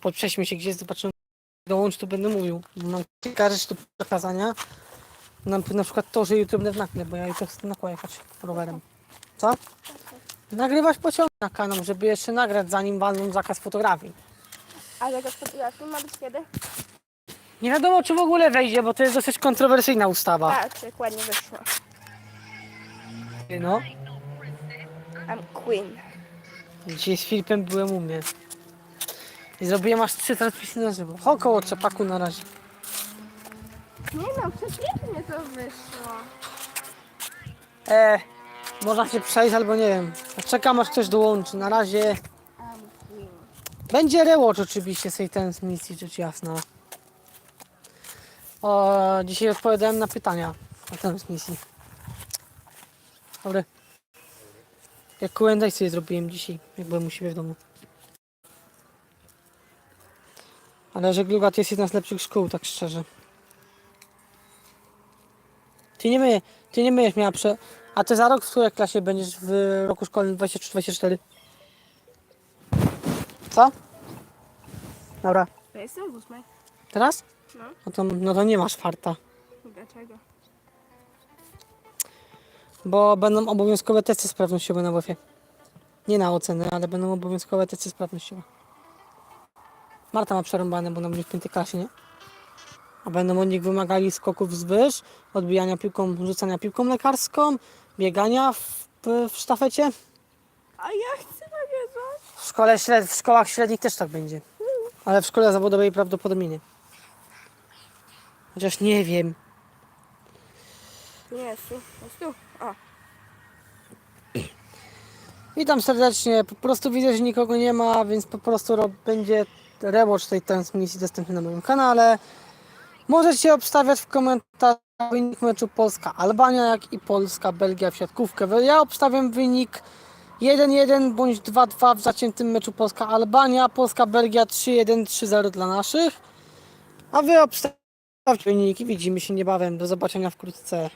Podprześmy się gdzieś, zobaczymy. Dołącz, to będę mówił. Mam kilka rzeczy do przekazania. Na, na przykład to, że jutro będę w nakle, bo ja jutro chcę na jechać rowerem. Co? Nagrywać pociąg na kanał, żeby jeszcze nagrać, zanim walną zakaz fotografii. A zakaz fotografii ma być kiedy? Nie wiadomo, czy w ogóle wejdzie, bo to jest dosyć kontrowersyjna ustawa. A, czy ładnie wyszło. No. I'm queen. Dzisiaj z Filipem byłem u mnie. I zrobiłem aż trzy transmisje na żywo. Około trzepaku na razie. Nie no, przepięknie to wyszło. E, można się przejść albo nie wiem. Czekam aż ktoś dołączy. Na razie będzie rewatch oczywiście z tej transmisji, rzecz jasna. O, dzisiaj odpowiadałem na pytania na transmisji. Dobry. Jak Q&A sobie zrobiłem dzisiaj, jak byłem u siebie w domu. Ale żegluga to jest jedna z lepszych szkół, tak szczerze. Ty nie myjesz, ty nie myjesz miała prze... A ty za rok w której klasie będziesz w roku szkolnym 23-24? Co? Dobra. Ja jestem w ósmej. Teraz? No. No to, no to nie masz farta. Dlaczego? Bo będą obowiązkowe testy sprawnościowe na WF-ie. Nie na oceny, ale będą obowiązkowe testy sprawnościowe. Marta ma przerąbane, bo ona będzie w piątej klasie, nie? A będą od nich wymagali skoków z wyż, odbijania piłką, rzucania piłką lekarską, biegania w, w sztafecie. A ja chcę nagrywać. W, szkole śred... w szkołach średnich też tak będzie. Ale w szkole zawodowej prawdopodobnie nie. Chociaż nie wiem. Nie, tu. Tu. O. Witam serdecznie. Po prostu widzę, że nikogo nie ma, więc po prostu ro- będzie rewatch tej transmisji dostępny na moim kanale. Możecie obstawiać w komentarzach wynik meczu Polska-Albania, jak i Polska-Belgia w siatkówkę. Ja obstawiam wynik 1-1 bądź 2-2 w zaciętym meczu Polska-Albania, Polska-Belgia 3-1, 3-0 dla naszych. A wy obstawiacie wyniki. Widzimy się niebawem. Do zobaczenia wkrótce.